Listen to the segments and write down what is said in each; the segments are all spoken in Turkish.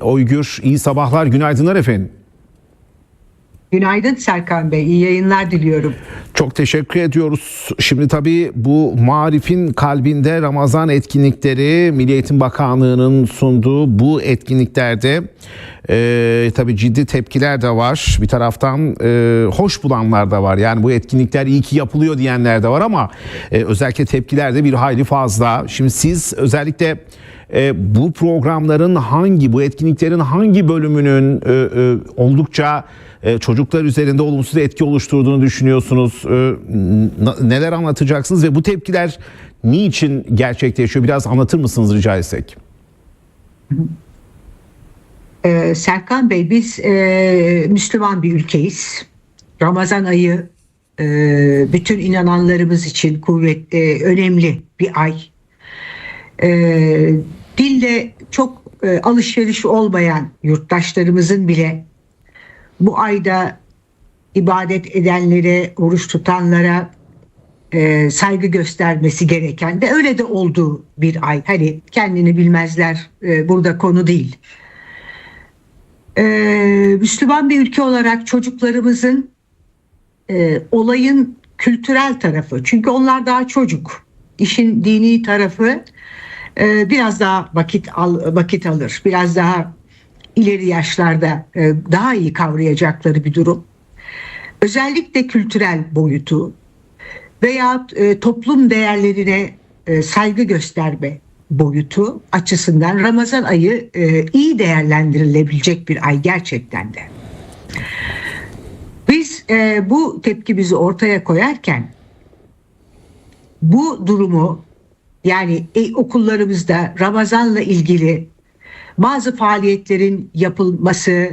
Oygür, iyi sabahlar, günaydınlar efendim. Günaydın Serkan Bey, iyi yayınlar diliyorum. Çok teşekkür ediyoruz. Şimdi tabii bu marifin kalbinde Ramazan etkinlikleri Milli Eğitim Bakanlığı'nın sunduğu bu etkinliklerde e, tabii ciddi tepkiler de var. Bir taraftan e, hoş bulanlar da var. Yani bu etkinlikler iyi ki yapılıyor diyenler de var ama e, özellikle tepkiler de bir hayli fazla. Şimdi siz özellikle e, bu programların hangi, bu etkinliklerin hangi bölümünün e, e, oldukça e, çocuklar üzerinde olumsuz etki oluşturduğunu düşünüyorsunuz? E, neler anlatacaksınız ve bu tepkiler niçin gerçekleşiyor? Biraz anlatır mısınız rica etsek? Ee, Serkan Bey, biz e, Müslüman bir ülkeyiz. Ramazan ayı e, bütün inananlarımız için kuvvetli, önemli bir ay. E, dille çok e, alışveriş olmayan yurttaşlarımızın bile bu ayda ibadet edenlere, oruç tutanlara e, saygı göstermesi gereken ve öyle de olduğu bir ay. Hani kendini bilmezler e, burada konu değil. E, Müslüman bir ülke olarak çocuklarımızın e, olayın kültürel tarafı çünkü onlar daha çocuk. İşin dini tarafı e, biraz daha vakit al, vakit alır. Biraz daha ileri yaşlarda e, daha iyi kavrayacakları bir durum. Özellikle kültürel boyutu veya e, toplum değerlerine e, saygı gösterme boyutu açısından Ramazan ayı iyi değerlendirilebilecek bir ay gerçekten de. Biz e, bu tepkimizi ortaya koyarken bu durumu yani e, okullarımızda Ramazan'la ilgili bazı faaliyetlerin yapılması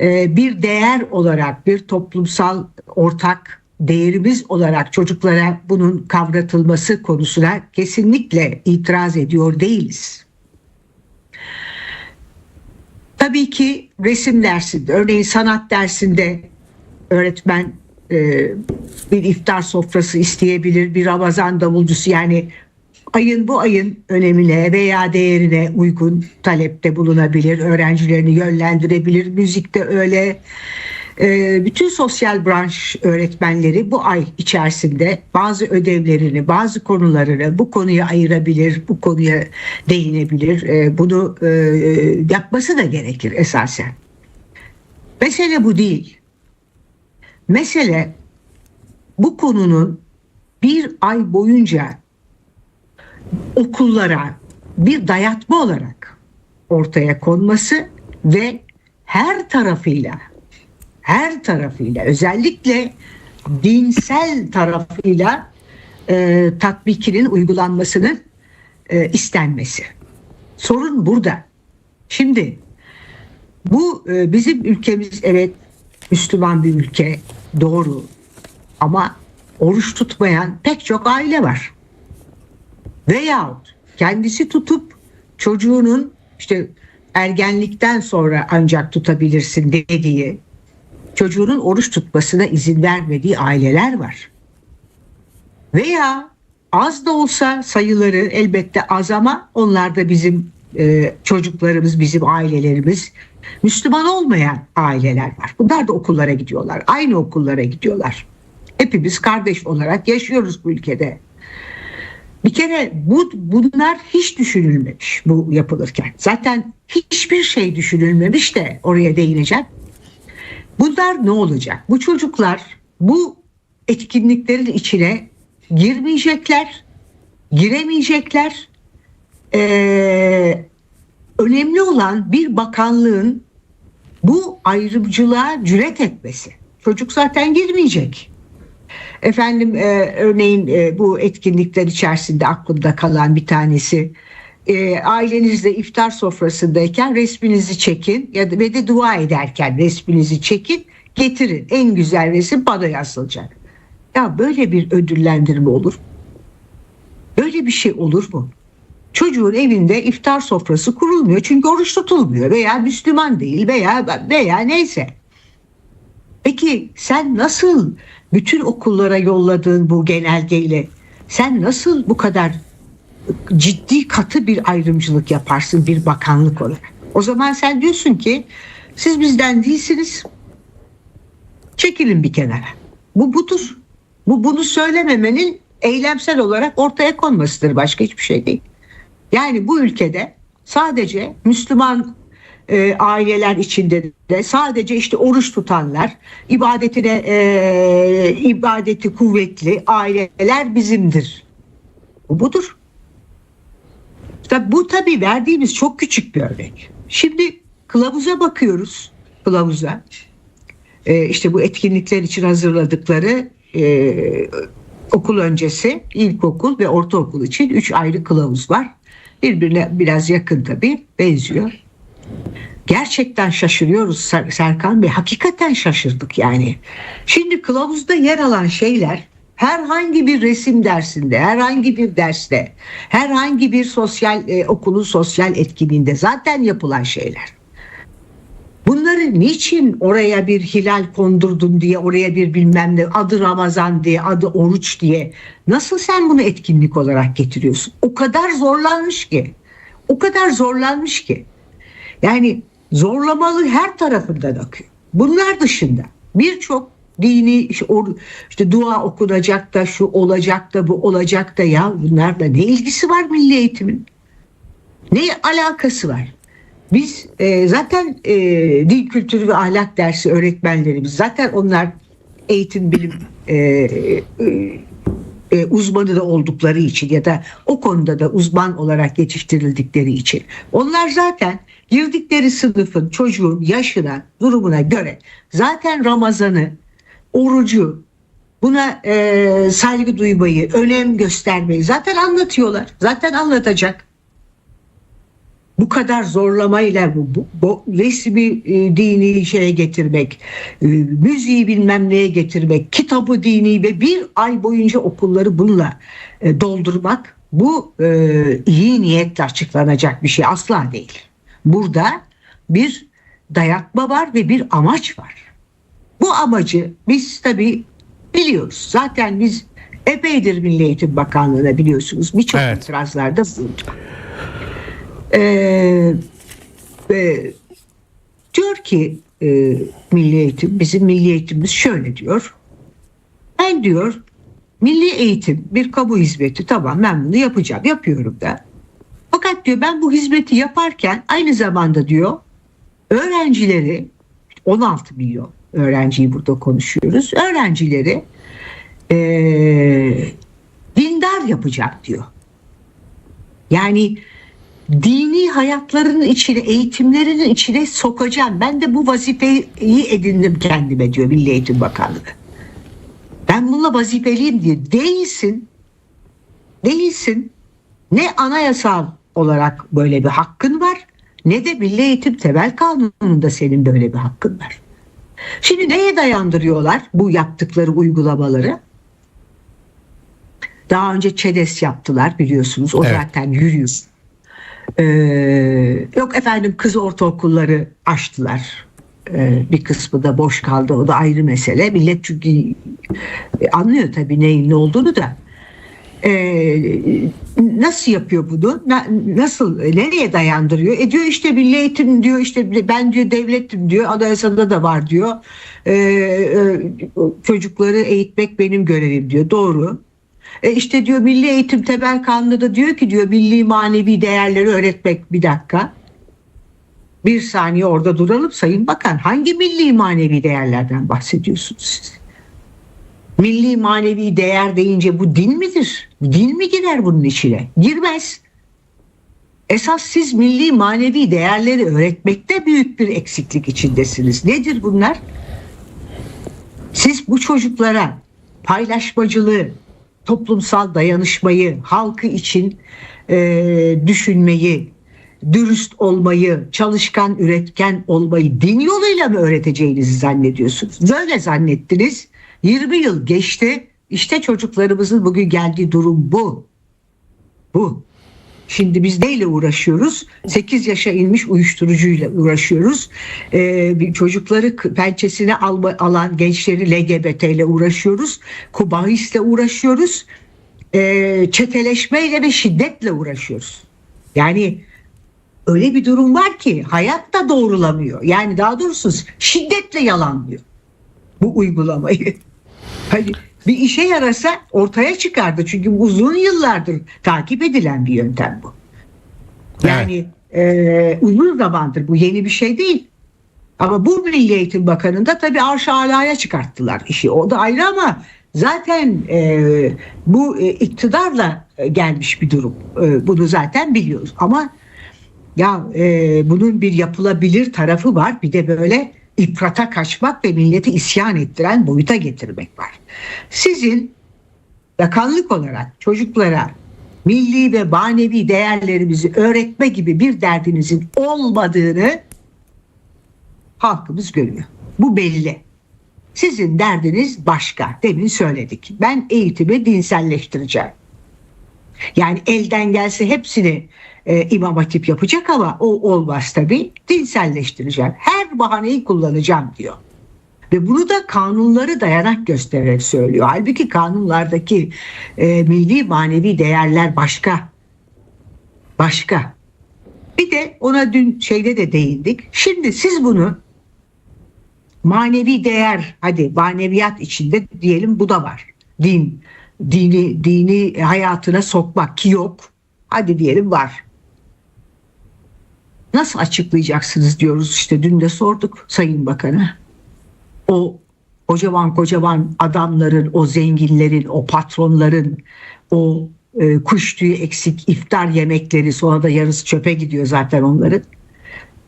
e, bir değer olarak bir toplumsal ortak değerimiz olarak çocuklara bunun kavratılması konusuna kesinlikle itiraz ediyor değiliz. Tabii ki resim dersinde, örneğin sanat dersinde öğretmen e, bir iftar sofrası isteyebilir, bir Ramazan davulcusu yani ayın bu ayın önemine veya değerine uygun talepte bulunabilir, öğrencilerini yönlendirebilir. Müzikte öyle. Ee, bütün sosyal branş öğretmenleri bu ay içerisinde bazı ödevlerini, bazı konularını bu konuya ayırabilir, bu konuya değinebilir. Ee, bunu e, yapması da gerekir esasen. Mesele bu değil. Mesele bu konunun bir ay boyunca okullara bir dayatma olarak ortaya konması ve her tarafıyla her tarafıyla özellikle dinsel tarafıyla e, tatbikinin uygulanmasının e, istenmesi. Sorun burada. Şimdi bu e, bizim ülkemiz evet Müslüman bir ülke doğru ama oruç tutmayan pek çok aile var veyahut kendisi tutup çocuğunun işte ergenlikten sonra ancak tutabilirsin dediği çocuğunun oruç tutmasına izin vermediği aileler var. Veya az da olsa sayıları elbette az ama onlar da bizim e, çocuklarımız, bizim ailelerimiz Müslüman olmayan aileler var. Bunlar da okullara gidiyorlar. Aynı okullara gidiyorlar. Hepimiz kardeş olarak yaşıyoruz bu ülkede. Bir kere bu bunlar hiç düşünülmemiş bu yapılırken. Zaten hiçbir şey düşünülmemiş de oraya değineceğim. Bunlar ne olacak? Bu çocuklar bu etkinliklerin içine girmeyecekler, giremeyecekler. Ee, önemli olan bir bakanlığın bu ayrımcılığa cüret etmesi. Çocuk zaten girmeyecek. Efendim e, örneğin e, bu etkinlikler içerisinde aklımda kalan bir tanesi e, ailenizle iftar sofrasındayken resminizi çekin ya da ve de dua ederken resminizi çekin getirin en güzel resim bana yazılacak. Ya böyle bir ödüllendirme olur. Böyle bir şey olur mu? Çocuğun evinde iftar sofrası kurulmuyor çünkü oruç tutulmuyor veya Müslüman değil veya veya neyse. Peki sen nasıl bütün okullara yolladığın bu genelgeyle sen nasıl bu kadar ciddi katı bir ayrımcılık yaparsın bir bakanlık olarak? O zaman sen diyorsun ki siz bizden değilsiniz. Çekilin bir kenara. Bu budur. Bu bunu söylememenin eylemsel olarak ortaya konmasıdır. Başka hiçbir şey değil. Yani bu ülkede sadece Müslüman e, aileler içinde de sadece işte oruç tutanlar, ibadetine e, ibadeti kuvvetli aileler bizimdir. Bu budur. Tabi bu tabii verdiğimiz çok küçük bir örnek. Şimdi kılavuza bakıyoruz. Kılavuza. E, işte bu etkinlikler için hazırladıkları e, okul öncesi, ilkokul ve ortaokul için üç ayrı kılavuz var. Birbirine biraz yakın tabii, benziyor. Gerçekten şaşırıyoruz Ser- Serkan Bey. Hakikaten şaşırdık yani. Şimdi kılavuzda yer alan şeyler herhangi bir resim dersinde, herhangi bir derste, herhangi bir sosyal e, okulun sosyal etkinliğinde zaten yapılan şeyler. Bunları niçin oraya bir hilal kondurdun diye, oraya bir bilmem ne adı Ramazan diye, adı oruç diye nasıl sen bunu etkinlik olarak getiriyorsun? O kadar zorlanmış ki. O kadar zorlanmış ki. Yani zorlamalı her tarafından akıyor. Bunlar dışında birçok dini işte, dua okunacak da şu olacak da bu olacak da ya bunlarla ne ilgisi var milli eğitimin? Ne alakası var? Biz e, zaten e, din kültürü ve ahlak dersi öğretmenlerimiz zaten onlar eğitim bilim e, e, e, uzmanı da oldukları için ya da o konuda da uzman olarak yetiştirildikleri için. Onlar zaten girdikleri sınıfın çocuğun yaşına durumuna göre zaten Ramazan'ı orucu buna e, saygı duymayı önem göstermeyi zaten anlatıyorlar. Zaten anlatacak bu kadar zorlamayla bu, bu, bu resmi e, dini şeye getirmek, e, müziği bilmem neye getirmek, kitabı dini ve bir ay boyunca okulları bununla e, doldurmak bu e, iyi niyetle açıklanacak bir şey asla değil. Burada bir dayatma var ve bir amaç var. Bu amacı biz tabii biliyoruz. Zaten biz epeydir Milli Eğitim Bakanlığı'na biliyorsunuz birçok Evet. itirazlarda bulunduk. Ee, e, diyor ki e, milli eğitim bizim milli eğitimimiz şöyle diyor. Ben diyor milli eğitim bir kamu hizmeti tamam ben bunu yapacağım yapıyorum da. Fakat diyor ben bu hizmeti yaparken aynı zamanda diyor öğrencileri 16 milyon öğrenciyi burada konuşuyoruz öğrencileri e, dindar yapacağım diyor. Yani dini hayatlarının içine, eğitimlerinin içine sokacağım. Ben de bu vazifeyi edindim kendime diyor Milli Eğitim Bakanlığı. Ben bununla vazifeliyim diye. Değilsin. Değilsin. Ne anayasal olarak böyle bir hakkın var ne de Milli Eğitim Temel Kanunu'nda senin böyle bir hakkın var. Şimdi neye dayandırıyorlar bu yaptıkları uygulamaları? Daha önce ÇEDES yaptılar biliyorsunuz. O Evet. zaten yürüyor. Ee, yok efendim kız ortaokulları açtılar. Ee, bir kısmı da boş kaldı. O da ayrı mesele. Millet çünkü e, anlıyor tabii neyin ne olduğunu da. Ee, nasıl yapıyor bunu? Na- nasıl nereye dayandırıyor? E diyor işte milli eğitim diyor işte ben diyor devletim diyor anayasada da var diyor. Ee, e, çocukları eğitmek benim görevim diyor. Doğru. E işte diyor Milli Eğitim Temel Kanunu da diyor ki diyor milli manevi değerleri öğretmek bir dakika. Bir saniye orada duralım Sayın Bakan. Hangi milli manevi değerlerden bahsediyorsunuz siz? Milli manevi değer deyince bu din midir? Din mi girer bunun içine? Girmez. Esas siz milli manevi değerleri öğretmekte büyük bir eksiklik içindesiniz. Nedir bunlar? Siz bu çocuklara paylaşmacılığı, toplumsal dayanışmayı, halkı için e, düşünmeyi, dürüst olmayı, çalışkan, üretken olmayı din yoluyla mı öğreteceğinizi zannediyorsunuz? Böyle zannettiniz. 20 yıl geçti. İşte çocuklarımızın bugün geldiği durum bu. Bu. Şimdi biz neyle uğraşıyoruz? 8 yaşa inmiş uyuşturucuyla uğraşıyoruz. Ee, çocukları pençesine alma, alan gençleri LGBT ile uğraşıyoruz. Kubahisle öyle bir durum var ki hayat da doğrulamıyor. Yani daha doğrusu şiddetle yalanlıyor bu uygulamayı. Hani bir işe yarasa ortaya çıkardı. Çünkü uzun yıllardır takip edilen bir yöntem bu. Yani e, uzun zamandır bu yeni bir şey değil. Ama bu Milli Eğitim Bakanı'nda tabii arş alaya çıkarttılar işi. O da ayrı ama zaten e, bu e, iktidarla e, gelmiş bir durum. E, bunu zaten biliyoruz. Ama ya e, bunun bir yapılabilir tarafı var. Bir de böyle ifrata kaçmak ve milleti isyan ettiren boyuta getirmek var. Sizin bakanlık olarak çocuklara milli ve manevi değerlerimizi öğretme gibi bir derdinizin olmadığını halkımız görüyor. Bu belli. Sizin derdiniz başka. Demin söyledik. Ben eğitimi dinselleştireceğim. Yani elden gelse hepsini e, imam hatip yapacak ama o olmaz tabii. Dinselleştireceğim. Her bahaneyi kullanacağım diyor. Ve bunu da kanunları dayanak göstererek söylüyor. Halbuki kanunlardaki e, milli manevi değerler başka. Başka. Bir de ona dün şeyde de değindik. Şimdi siz bunu manevi değer hadi maneviyat içinde diyelim bu da var. Din, dini, dini hayatına sokmak ki yok. Hadi diyelim var. Nasıl açıklayacaksınız diyoruz işte dün de sorduk Sayın Bakan'a. O kocaman kocaman adamların, o zenginlerin, o patronların, o e, kuş tüyü eksik iftar yemekleri sonra da yarısı çöpe gidiyor zaten onların.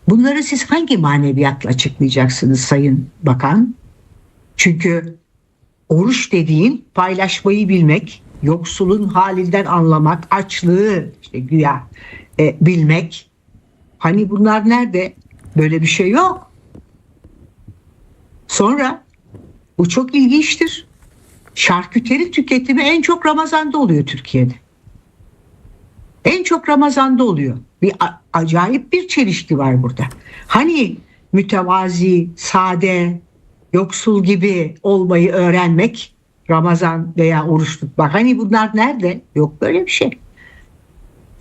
Bunları siz hangi maneviyatla açıklayacaksınız Sayın Bakan? Çünkü oruç dediğin paylaşmayı bilmek, yoksulun halinden anlamak, açlığı işte güya e, bilmek. Hani bunlar nerede? Böyle bir şey yok. Sonra bu çok ilginçtir. Şarküteri tüketimi en çok Ramazan'da oluyor Türkiye'de. En çok Ramazan'da oluyor. Bir acayip bir çelişki var burada. Hani mütevazi, sade, yoksul gibi olmayı öğrenmek Ramazan veya oruç tutmak. Hani bunlar nerede? Yok böyle bir şey.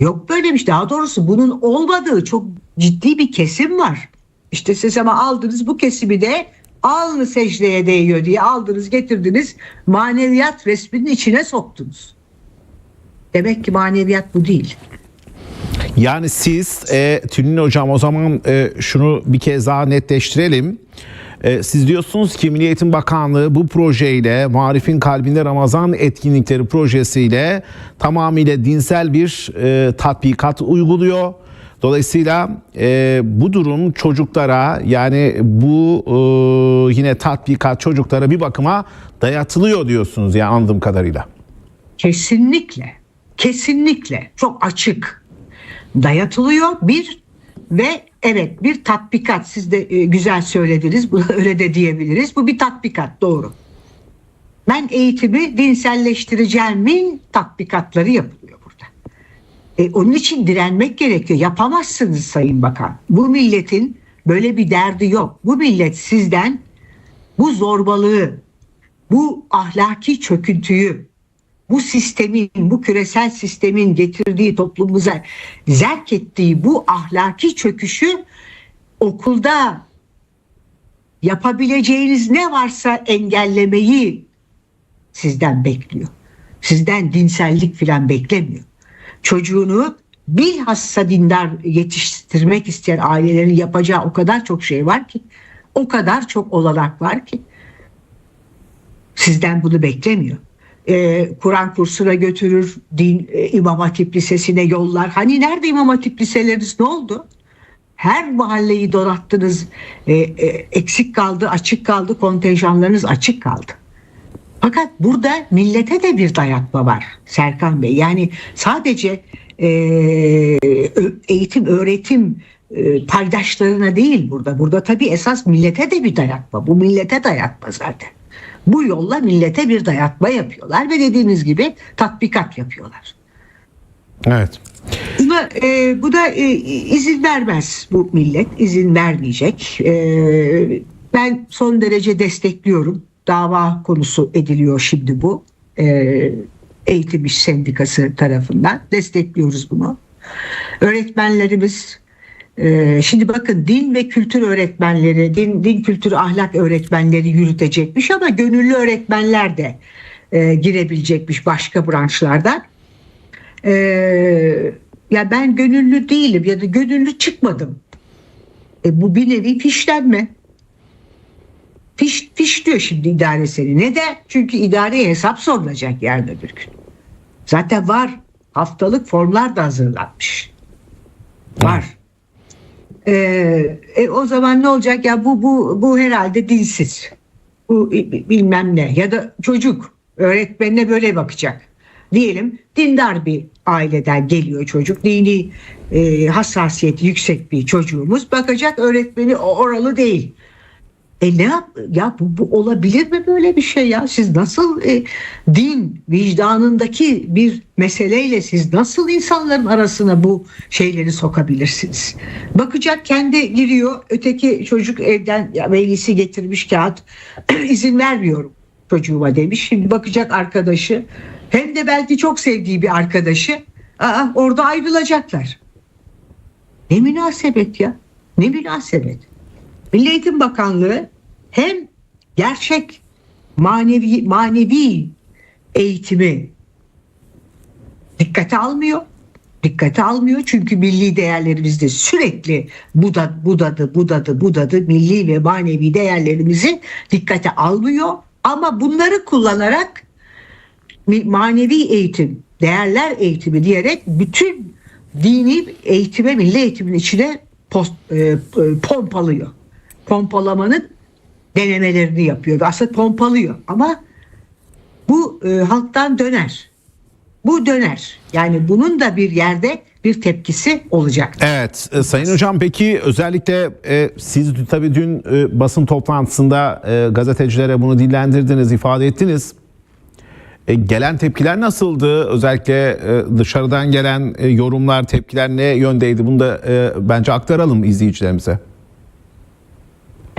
Yok böyle bir şey. Daha doğrusu bunun olmadığı çok ciddi bir kesim var. İşte siz ama aldınız bu kesimi de alnı secdeye değiyor diye aldınız getirdiniz maneviyat resminin içine soktunuz. Demek ki maneviyat bu değil. Yani siz e, Tülin Hocam o zaman e, şunu bir kez daha netleştirelim. E, siz diyorsunuz ki Milli Eğitim Bakanlığı bu projeyle Marif'in Kalbinde Ramazan etkinlikleri projesiyle tamamıyla dinsel bir e, tatbikat uyguluyor. Dolayısıyla e, bu durum çocuklara yani bu e, yine tatbikat çocuklara bir bakıma dayatılıyor diyorsunuz yani anladığım kadarıyla. Kesinlikle, kesinlikle çok açık dayatılıyor bir ve evet bir tatbikat siz de e, güzel söylediniz öyle de diyebiliriz bu bir tatbikat doğru. Ben eğitimi dinselleştireceğimin tatbikatları yapılıyor burada. E, onun için direnmek gerekiyor. Yapamazsınız Sayın Bakan. Bu milletin böyle bir derdi yok. Bu millet sizden bu zorbalığı, bu ahlaki çöküntüyü, bu sistemin, bu küresel sistemin getirdiği toplumumuza zerk ettiği bu ahlaki çöküşü okulda yapabileceğiniz ne varsa engellemeyi sizden bekliyor. Sizden dinsellik filan beklemiyor. Çocuğunu bilhassa dindar yetiştirmek isteyen ailelerin yapacağı o kadar çok şey var ki, o kadar çok olanak var ki sizden bunu beklemiyor. Ee, Kur'an kursuna götürür, din e, İmam Hatip Lisesi'ne yollar. Hani nerede İmam Hatip liseleriniz ne oldu? Her mahalleyi donattınız, e, e, eksik kaldı, açık kaldı, kontenjanlarınız açık kaldı. Fakat burada millete de bir dayatma var Serkan Bey. Yani sadece e, eğitim, öğretim e, paydaşlarına değil burada. Burada tabii esas millete de bir dayatma. Bu millete dayatma zaten. Bu yolla millete bir dayatma yapıyorlar ve dediğiniz gibi tatbikat yapıyorlar. Evet. Buna, e, bu da e, izin vermez bu millet, izin vermeyecek. E, ben son derece destekliyorum. Dava konusu ediliyor şimdi bu. E, Eğitim İş Sendikası tarafından destekliyoruz bunu. Öğretmenlerimiz şimdi bakın din ve kültür öğretmenleri, din, din kültür ahlak öğretmenleri yürütecekmiş ama gönüllü öğretmenler de e, girebilecekmiş başka branşlardan. Ee, ya ben gönüllü değilim ya da gönüllü çıkmadım. E, bu bir nevi fişlenme. Fiş, fiş diyor şimdi idare seni. Neden? Çünkü idareye hesap sorulacak yarın öbür gün. Zaten var. Haftalık formlar da hazırlanmış. Var. Ee, e, o zaman ne olacak ya bu bu bu herhalde dilsiz. Bu bi- bilmem ne ya da çocuk öğretmenine böyle bakacak. Diyelim dindar bir aileden geliyor çocuk. Dini e, hassasiyeti yüksek bir çocuğumuz. Bakacak öğretmeni oralı değil. E ne yap? Ya bu, bu olabilir mi böyle bir şey ya? Siz nasıl e, din vicdanındaki bir meseleyle siz nasıl insanların arasına bu şeyleri sokabilirsiniz? Bakacak kendi giriyor, öteki çocuk evden ya velisi getirmiş kağıt izin vermiyorum çocuğuma demiş. Şimdi bakacak arkadaşı hem de belki çok sevdiği bir arkadaşı aa, orada ayrılacaklar. Ne münasebet ya? Ne münasebet? Milli Eğitim Bakanlığı hem gerçek manevi manevi eğitimi dikkate almıyor. Dikkate almıyor çünkü milli değerlerimizde sürekli budadı, budadı, budadı, budadı milli ve manevi değerlerimizi dikkate almıyor. Ama bunları kullanarak manevi eğitim, değerler eğitimi diyerek bütün dini eğitime, milli eğitimin içine post, e, e, pompalıyor. Pompalamanın denemelerini yapıyor. Aslında pompalıyor ama bu e, halktan döner. Bu döner. Yani bunun da bir yerde bir tepkisi olacak. Evet e, Sayın Hocam peki özellikle e, siz tabii dün e, basın toplantısında e, gazetecilere bunu dillendirdiniz, ifade ettiniz. E, gelen tepkiler nasıldı? Özellikle e, dışarıdan gelen e, yorumlar, tepkiler ne yöndeydi? Bunu da e, bence aktaralım izleyicilerimize.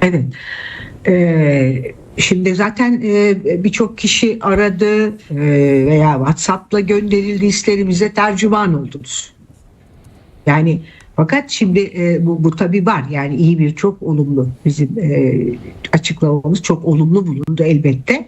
Evet. Ee, şimdi zaten e, birçok kişi aradı e, veya WhatsApp'la gönderildi isterimize tercüman oldunuz. Yani fakat şimdi e, bu, bu tabii var yani iyi bir çok olumlu bizim e, açıklamamız çok olumlu bulundu elbette.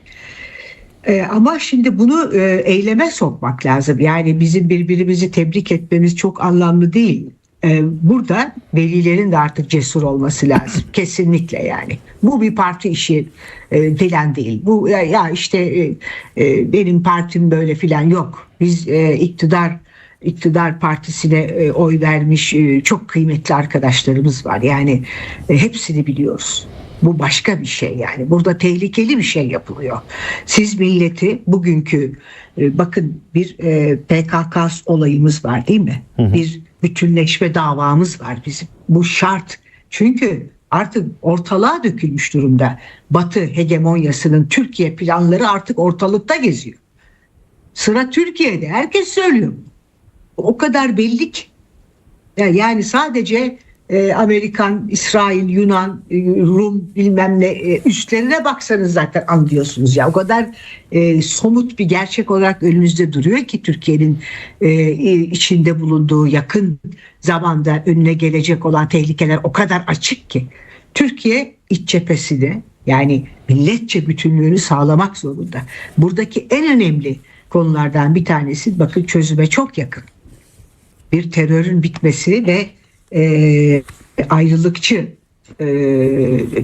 E, ama şimdi bunu e, eyleme sokmak lazım. Yani bizim birbirimizi tebrik etmemiz çok anlamlı değil. E, burada velilerin de artık cesur olması lazım. Kesinlikle yani. Bu bir parti işi e, falan değil. Bu ya, ya işte e, e, benim partim böyle filan yok. Biz e, iktidar iktidar partisine e, oy vermiş e, çok kıymetli arkadaşlarımız var. Yani e, hepsini biliyoruz. Bu başka bir şey yani. Burada tehlikeli bir şey yapılıyor. Siz milleti bugünkü e, bakın bir e, PKK olayımız var değil mi? Bir bütünleşme davamız var bizim. Bu şart. Çünkü artık ortalığa dökülmüş durumda. Batı hegemonyasının Türkiye planları artık ortalıkta geziyor. Sıra Türkiye'de. Herkes söylüyor. O kadar belli ki. Ya- Yani sadece e, Amerikan, İsrail, Yunan, e, Rum bilmem ne e, üstlerine baksanız zaten anlıyorsunuz ya. O kadar e, somut bir gerçek olarak önünüzde duruyor ki Türkiye'nin e, içinde bulunduğu yakın zamanda önüne gelecek olan tehlikeler o kadar açık ki. Türkiye iç cephesini yani milletçe bütünlüğünü sağlamak zorunda. Buradaki en önemli konulardan bir tanesi bakın çözüme çok yakın bir terörün bitmesi ve e, ayrılıkçı e,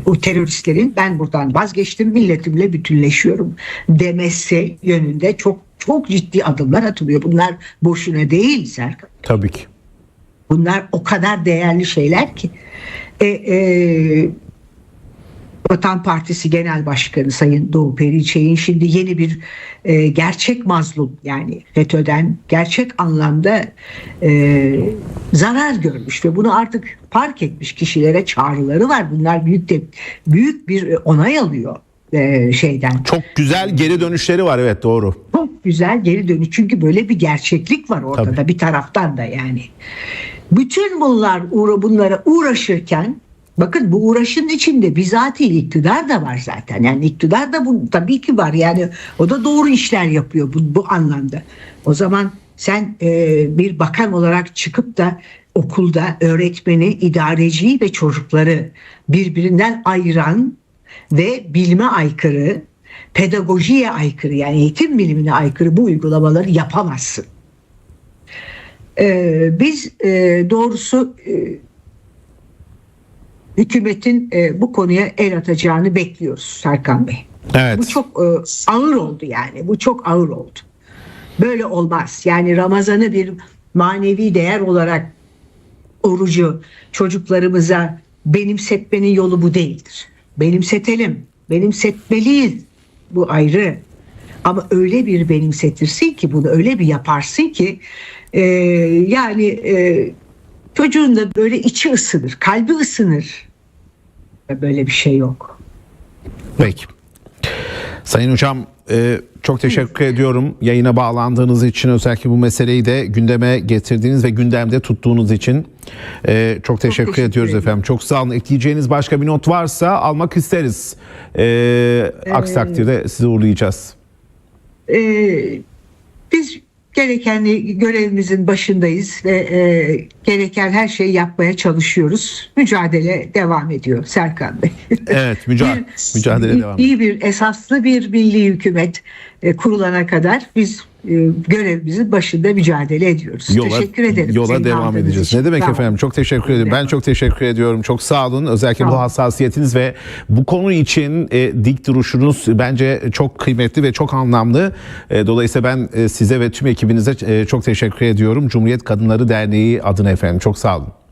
o teröristlerin ben buradan vazgeçtim milletimle bütünleşiyorum demesi yönünde çok çok ciddi adımlar atılıyor. Bunlar boşuna değil Serkan. Tabii ki. Bunlar o kadar değerli şeyler ki. E, e, Vatan Partisi Genel Başkanı Sayın Doğu Perinçek'in şimdi yeni bir e, gerçek mazlum yani FETÖ'den gerçek anlamda e, zarar görmüş ve bunu artık fark etmiş kişilere çağrıları var. Bunlar büyük de büyük bir onay alıyor e, şeyden. Çok güzel geri dönüşleri var evet doğru. Çok güzel geri dönüş. Çünkü böyle bir gerçeklik var ortada Tabii. bir taraftan da yani. Bütün bunlar uğra bunlara uğraşırken bakın bu uğraşın içinde bizatihi iktidar da var zaten. Yani iktidar da bu tabii ki var. Yani o da doğru işler yapıyor bu, bu anlamda. O zaman sen e, bir bakan olarak çıkıp da okulda öğretmeni, idareciyi ve çocukları birbirinden ayıran ve bilime aykırı, pedagojiye aykırı yani eğitim bilimine aykırı bu uygulamaları yapamazsın. Ee, biz e, doğrusu e, hükümetin e, bu konuya el atacağını bekliyoruz Serkan Bey. Evet. Bu çok e, ağır oldu yani. Bu çok ağır oldu. Böyle olmaz. Yani Ramazan'ı bir manevi değer olarak orucu çocuklarımıza benimsetmenin yolu bu değildir. Benimsetelim. Benimsetmeliyiz. Bu ayrı. Ama öyle bir benimsetirsin ki bunu öyle bir yaparsın ki e, yani e, çocuğun da böyle içi ısınır, kalbi ısınır. Böyle bir şey yok. Peki. Sayın Hocam e, çok teşekkür ediyorum yayına bağlandığınız için özellikle bu meseleyi de gündeme getirdiğiniz ve gündemde tuttuğunuz için E, çok teşekkür, teşekkür ediyoruz ederim. efendim. Çok sağ olun. Ekleyeceğiniz başka bir not varsa almak isteriz. E, aksi takdirde sizi uğurlayacağız. Ee, biz gereken görevimizin başındayız ve e, gereken her şeyi yapmaya çalışıyoruz. Mücadele devam ediyor Serkan Bey. Evet müca- mücadele iyi, devam. iyi bir esaslı bir milli hükümet e, kurulana kadar biz görevimizin başında mücadele ediyoruz. teşekkür ederim. Yola devam edeceğiz. için. Ne demek olun. efendim? Çok teşekkür ederim. Ben çok teşekkür ediyorum. Çok sağ olun. Özellikle Sağ bu hassasiyetiniz ve bu konu için e, dik duruşunuz bence çok kıymetli ve çok anlamlı. E, dolayısıyla ben e, size ve tüm ekibinize e, çok teşekkür ediyorum. Cumhuriyet Kadınları Derneği adına efendim. Çok sağ olun.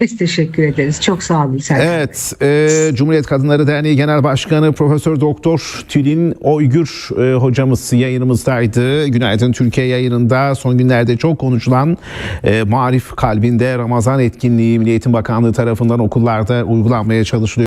Biz teşekkür ederiz. Çok sağ olun Serkan. Evet, e, Cumhuriyet Kadınları Derneği Genel Başkanı Profesör Doktor Tülin Oygür e, hocamız yayınımızdaydı. Günaydın Türkiye yayınında son günlerde çok konuşulan e, Marif Kalbinde Ramazan etkinliği Milli Eğitim Bakanlığı tarafından okullarda uygulanmaya çalışılıyor.